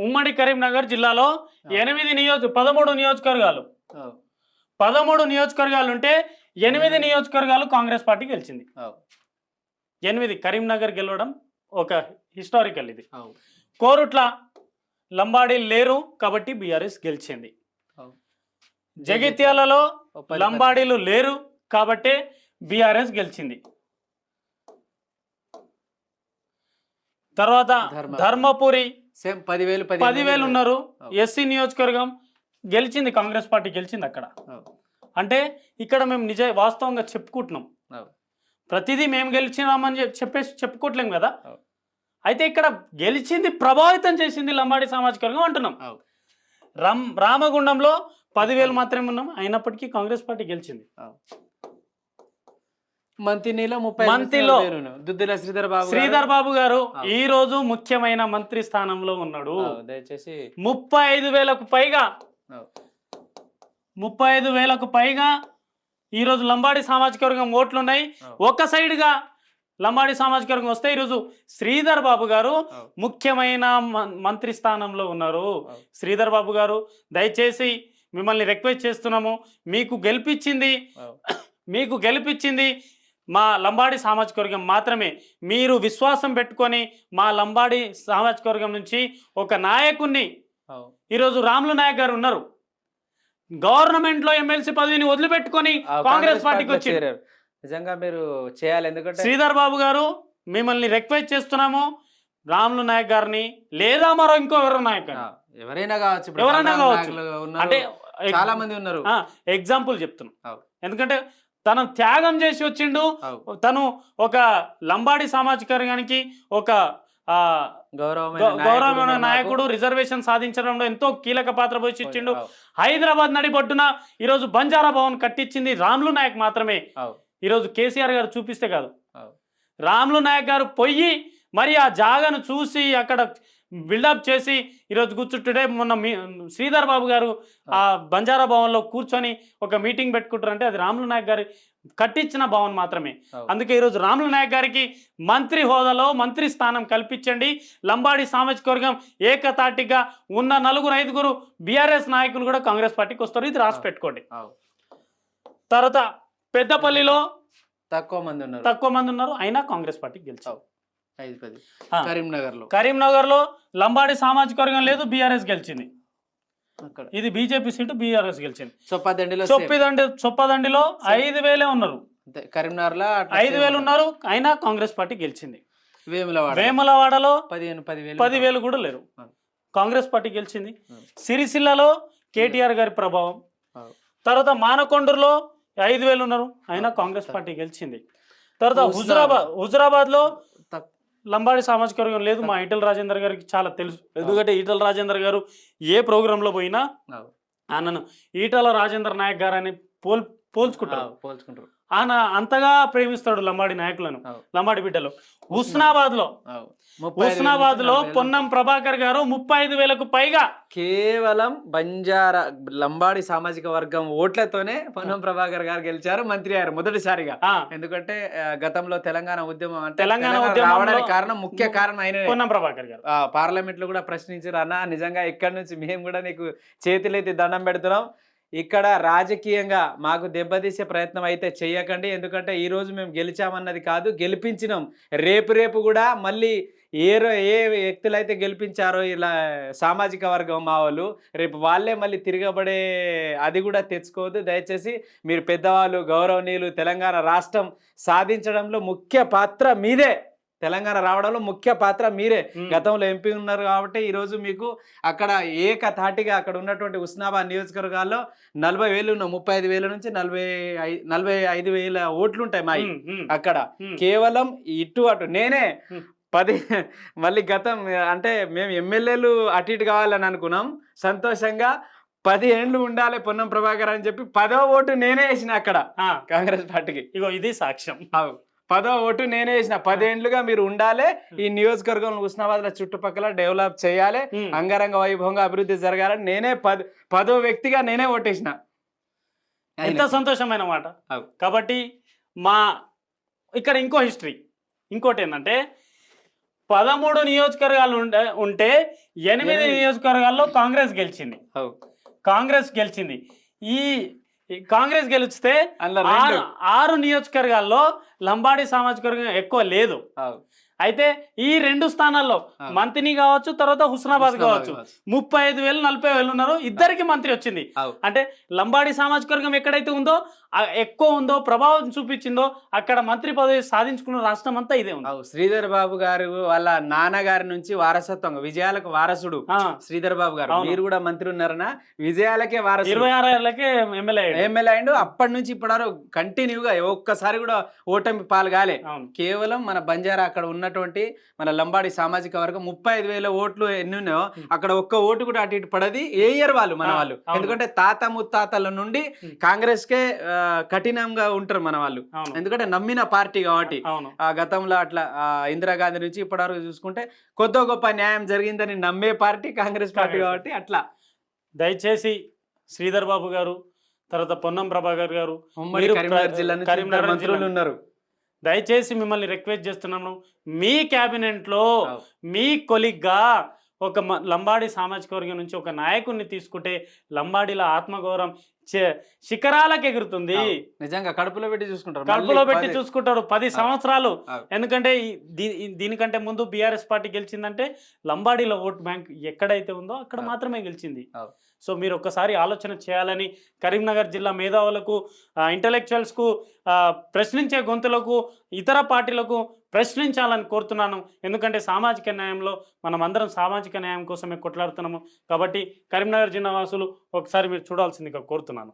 ఉమ్మడి కరీంనగర్ జిల్లాలో ఎనిమిది నియోజక పదమూడు నియోజకవర్గాలు. పదమూడు నియోజకవర్గాలు ఉంటే ఎనిమిది నియోజకవర్గాలు కాంగ్రెస్ పార్టీ గెలిచింది. ఎనిమిది కరీంనగర్ గెలవడం ఒక హిస్టారికల్ ఇది. కోరుట్ల లంబాడీ లేరు కాబట్టి బీఆర్ఎస్ గెలిచింది. జగిత్యాలలో లంబాడీలు లేరు కాబట్టే బీఆర్ఎస్ గెలిచింది. తర్వాత ధర్మ- ధర్మపురి సేమ్ పదివేలు పదివేలు ఉన్నారు. ఎస్సీ నియోజకవర్గం గెలిచింది కాంగ్రెస్ పార్టీ గెలిచింది అక్కడ. అంటే ఇక్కడ మేము నిజ వాస్తవంగా చెప్పుకుంటున్నాం. ప్రతిదీ మేము గెలిచినామని చెప్పి చెప్పేసి చెప్పుకోవట్లేం కదా. అయితే ఇక్కడ గెలిచింది ప్రభావితం చేసింది లంబాడి సామాజిక వర్గం అంటున్నాం. రామ్ రామగుండంలో పదివేలు మాత్రమే ఉన్నాం. అయినప్పటికీ కాంగ్రెస్ పార్టీ గెలిచింది. ముప్పై. దుద్దుల శ్రీధర్ బాబు గారు. శ్రీధర్ బాబు గారు అవు. ఈ రోజు ముఖ్యమైన మంత్రి స్థానంలో ఉన్నాడు దయచేసి ముప్పై ఐదు వేలకు పైగా ముప్పై ఐదు వేలకు పైగా ఈరోజు లంబాడి సామాజిక వర్గం ఓట్లు ఉన్నాయి. ఒక సైడ్గా లంబాడి సామాజిక వర్గం వస్తే ఈరోజు శ్రీధర్ బాబు గారు ముఖ్యమైన మంత్రి స్థానంలో ఉన్నారు. శ్రీధర్ బాబు గారు దయచేసి మిమ్మల్ని రిక్వెస్ట్ చేస్తున్నాము మీకు గెలిపించింది మీకు గెలిపించింది మా లంబాడి సామాజిక వర్గం మాత్రమే. మీరు విశ్వాసం పెట్టుకొని మా లంబాడి సామాజిక వర్గం నుంచి ఒక నాయకుణ్ణి. ఈరోజు రాములు నాయక్ గారు ఉన్నారు. గవర్నమెంట్లో ఎమ్మెల్సీ పదవిని వదిలిపెట్టుకొని కాంగ్రెస్ పార్టీకి వచ్చి. నిజంగా మీరు చేయాలి ఎందుకంటే శ్రీధర్ బాబు గారు మిమ్మల్ని రిక్వెస్ట్ చేస్తున్నాము. రాములు నాయక్ గారిని లేదా మరో ఇంకో ఎవరో నాయక్ ఎవరైనా కావచ్చు. ఎవరైనా కావచ్చు. అంటే చాలా మంది ఉన్నారు. ఎగ్జాంపుల్ చెప్తున్నాం. ఎందుకంటే తను త్యాగం చేసి వచ్చిండు. తను ఒక లంబాడి సామాజిక వర్గానికి ఒక ఆ, గౌరవమైన నాయకుడు రిజర్వేషన్ సాధించడంలో ఎంతో కీలక పాత్ర పోషించిండు. హైదరాబాద్ నడిబొడ్డున ఈరోజు బంజారా భవన్ కట్టించింది రాములు నాయక్ మాత్రమే. ఈరోజు కేసీఆర్ గారు చూపిస్తే కాదు. రాములు నాయక్ గారు పొయ్యి మరి ఆ జాగాను చూసి అక్కడ బిల్డప్ చేసి ఈరోజు కూర్చుంటుంటే మొన్న మీ శ్రీధర్ బాబు గారు ఆ బంజారా భవన్లో కూర్చొని ఒక మీటింగ్ పెట్టుకుంటారంటే అది రాములు నాయక్ గారి కట్టించిన భవన్ మాత్రమే. అందుకే ఈరోజు రాములు నాయక్ గారికి మంత్రి హోదాలో మంత్రి స్థానం కల్పించండి. లంబాడి సామాజిక వర్గం ఏకతాటిగా ఉన్న నలుగురు ఐదుగురు బీఆర్ఎస్ నాయకులు కూడా కాంగ్రెస్ పార్టీకి వస్తారు. ఇది రాసి పెట్టుకోండి. తర్వాత పెద్దపల్లిలో తక్కువ మంది ఉన్నారు. తక్కువ మంది ఉన్నారు. అయినా కాంగ్రెస్ పార్టీకి గెలిచారు ఐదు పది ఆ. కరీంనగర్లో కరీంనగర్లో లంబాడి సామాజిక వర్గం లేదు బీఆర్ఎస్ గెలిచింది. ఇది బీజేపీ సీటు బీఆర్ఎస్ గెలిచింది. చొప్పదండిలో చొప్పిదండి చొప్పదండిలో ఐదు వేలే ఉన్నారు. కరీంనగర్లో అట్లా ఐదు వేలు ఉన్నారు అయినా కాంగ్రెస్ పార్టీ గెలిచింది. వేములవాడ. వేములవాడలో పదిహేను పదివేలు. పదివేలు కూడా లేరు. కాంగ్రెస్ పార్టీ గెలిచింది. సిరిసిల్లలో కేటీఆర్ గారి ప్రభావం. తర్వాత మానకొండూరులో ఐదు వేలు ఉన్నారు అయినా కాంగ్రెస్ పార్టీ గెలిచింది. తర్వాత. హుజురాబాద్ హుజురాబాద్లో లంబాడి సామాజిక వర్గం లేదు మా ఈటల రాజేందర్ గారికి చాలా తెలుసు. ఎందుకంటే ఈటల రాజేందర్ గారు ఏ ప్రోగ్రాంలో పోయినా. ఆయనను ఈటల రాజేందర్ నాయక్ గారు అని పోల్ పోల్చుకుంటారు. పోల్చుకుంటారు. ఆయన అంతగా ప్రేమిస్తాడు లంబాడి నాయకులను. లంబాడి బిడ్డలు. హుస్నాబాద్లో హుస్నాబాద్లో. పొన్నం ప్రభాకర్ గారు ముప్పై ఐదు వేలకు పైగా కేవలం బంజారా లంబాడి సామాజిక వర్గం ఓట్లతోనే పొన్నం ప్రభాకర్ గారు గెలిచారు మంత్రి అయ్యారు మొదటిసారిగా. ఎందుకంటే గతంలో తెలంగాణ ఉద్యమం అంటే తెలంగాణ రావడానికి కారణం ముఖ్య కారణం ఆయన పొన్నం ప్రభాకర్ గారు. పార్లమెంట్లో కూడా ప్రశ్నించారు అన్న నిజంగా ఇక్కడి నుంచి మేము కూడా నీకు చేతులైతే దండం పెడుతున్నాం ఇక్కడ రాజకీయంగా మాకు దెబ్బతీసే ప్రయత్నం అయితే చేయకండి ఎందుకంటే ఈరోజు మేము గెలిచామన్నది కాదు గెలిపించినాం. రేపు రేపు కూడా మళ్ళీ ఏ ఏ వ్యక్తులు అయితే గెలిపించారో ఇలా సామాజిక వర్గం మా వాళ్ళు రేపు వాళ్ళే మళ్ళీ తిరగబడే అది కూడా తెచ్చుకోవద్దు. దయచేసి మీరు పెద్దవాళ్ళు గౌరవనీయులు తెలంగాణ రాష్ట్రం సాధించడంలో ముఖ్య పాత్ర మీదే. తెలంగాణ రావడంలో ముఖ్య పాత్ర మీరే. గతంలో ఎంపీ ఉన్నారు కాబట్టి ఈరోజు మీకు అక్కడ ఏకతాటిగా అక్కడ ఉన్నటువంటి ఉస్నాబాద్ నియోజకవర్గాల్లో నలభై వేలు ఉన్న ముప్పై ఐదు వేల నుంచి నలభై నలభై ఐదు వేల ఓట్లు ఉంటాయి మా ఉమ్, ఉమ్, అక్కడ. కేవలం ఇటు అటు నేనే. పది మళ్ళీ గతం అంటే మేము ఎమ్మెల్యేలు అటు ఇటు కావాలని అనుకున్నాం సంతోషంగా పది ఏండ్లు ఉండాలి పొన్నం ప్రభాకర్ అని చెప్పి పదో ఓటు నేనే వేసిన అక్కడ కాంగ్రెస్ పార్టీకి ఇగో ఇది సాక్ష్యం. పదో ఓటు నేనే వేసిన. పదేండ్లుగా మీరు ఉండాలి. ఈ నియోజకవర్గం హుస్నాబాద్లో చుట్టుపక్కల డెవలప్ చేయాలి. అంగరంగ వైభవంగా అభివృద్ధి జరగాలని నేనే పద పదో వ్యక్తిగా నేనే ఓటేసిన. ఎంత సంతోషమైన మాట. కాబట్టి మా ఇక్కడ ఇంకో హిస్టరీ. ఇంకోటి ఏంటంటే పదమూడు నియోజకవర్గాలు ఉంటే ఉంటే ఎనిమిది. నియోజకవర్గాల్లో కాంగ్రెస్ గెలిచింది. కాంగ్రెస్ గెలిచింది. ఈ కాంగ్రెస్ గెలిస్తే అందులో ఆరు నియోజకవర్గాల్లో లంబాడి సామాజిక వర్గం ఎక్కువ లేదు. అయితే ఈ రెండు స్థానాల్లో. మంత్రిని కావచ్చు తర్వాత హుస్నాబాద్ కావచ్చు. ముప్పై ఐదు వేలు నలభై వేలు ఉన్నారు ఇద్దరికి మంత్రి వచ్చింది. అంటే లంబాడి సామాజిక వర్గం ఎక్కడైతే ఉందో ఎక్కువ ఉందో ప్రభావం చూపించిందో అక్కడ మంత్రి పదవి సాధించుకున్న రాష్ట్రం అంతా ఇదే ఉంది. శ్రీధర్ బాబు గారు వాళ్ళ నాన్నగారి నుంచి వారసత్వం విజయాలకు వారసుడు శ్రీధర్ బాబు గారు. మీరు కూడా మంత్రి ఉన్నారనా విజయాలకే వారసుడు ఇరవై ఆరు ఏళ్ళకే ఎమ్మెల్యే. ఎమ్మెల్యే అయిండు అప్పటి నుంచి ఇప్పటి కంటిన్యూగా ఒక్కసారి కూడా ఓటమి పాలు కాలే కేవలం మన బంజారా అక్కడ ఉన్నటువంటి మన లంబాడి సామాజిక వర్గం ముప్పై ఐదు వేల ఓట్లు ఎన్ని ఉన్నాయో అక్కడ ఒక్క ఓటు కూడా అటు ఇటు పడది ఏ ఇయర్ వాళ్ళు మన వాళ్ళు. ఎందుకంటే తాత ముత్తాతల నుండి ఉమ్. కఠినంగా ఉంటారు మన వాళ్ళు ఎందుకంటే నమ్మిన పార్టీ కాబట్టి ఆ గతంలో అట్లా ఇందిరాగాంధీ నుంచి ఇప్పటివరకు చూసుకుంటే కొద్ది గొప్ప న్యాయం జరిగిందని నమ్మే పార్టీ కాంగ్రెస్ పార్టీ. కాబట్టి అట్లా దయచేసి శ్రీధర్ బాబు గారు తర్వాత పొన్నం ప్రభాకర్ గారు కరీంనగర్ మంత్రులు. ఉన్నారు దయచేసి మిమ్మల్ని రిక్వెస్ట్ చేస్తున్నాను మీ క్యాబినెట్లో. మీ కొలిగ్గా ఒక లంబాడి సామాజిక వర్గం నుంచి ఒక నాయకుడిని తీసుకుంటే లంబాడీల ఆత్మగౌరవం శిఖరాలకు ఎగురుతుంది. నిజంగా కడుపులో పెట్టి చూసుకుంటారు కడుపులో పెట్టి చూసుకుంటారు పది. సంవత్సరాలు. ఎందుకంటే దీనికంటే ముందు బీఆర్ఎస్ పార్టీ గెలిచిందంటే లంబాడీల ఓట్ బ్యాంక్ ఎక్కడైతే ఉందో అక్కడ. మాత్రమే గెలిచింది. సో మీరు ఒక్కసారి ఆలోచన చేయాలని కరీంనగర్ జిల్లా మేధావులకు ఇంటలెక్చువల్స్కు ప్రశ్నించే గొంతులకు ఇతర పార్టీలకు ప్రశ్నించాలని కోరుతున్నాను. ఎందుకంటే సామాజిక న్యాయంలో మనం అందరం సామాజిక న్యాయం కోసమే కొట్లాడుతున్నాము. కాబట్టి కరీంనగర్ జిల్లా వాసులు ఒకసారి మీరు చూడాల్సిందిగా కోరుతున్నాను.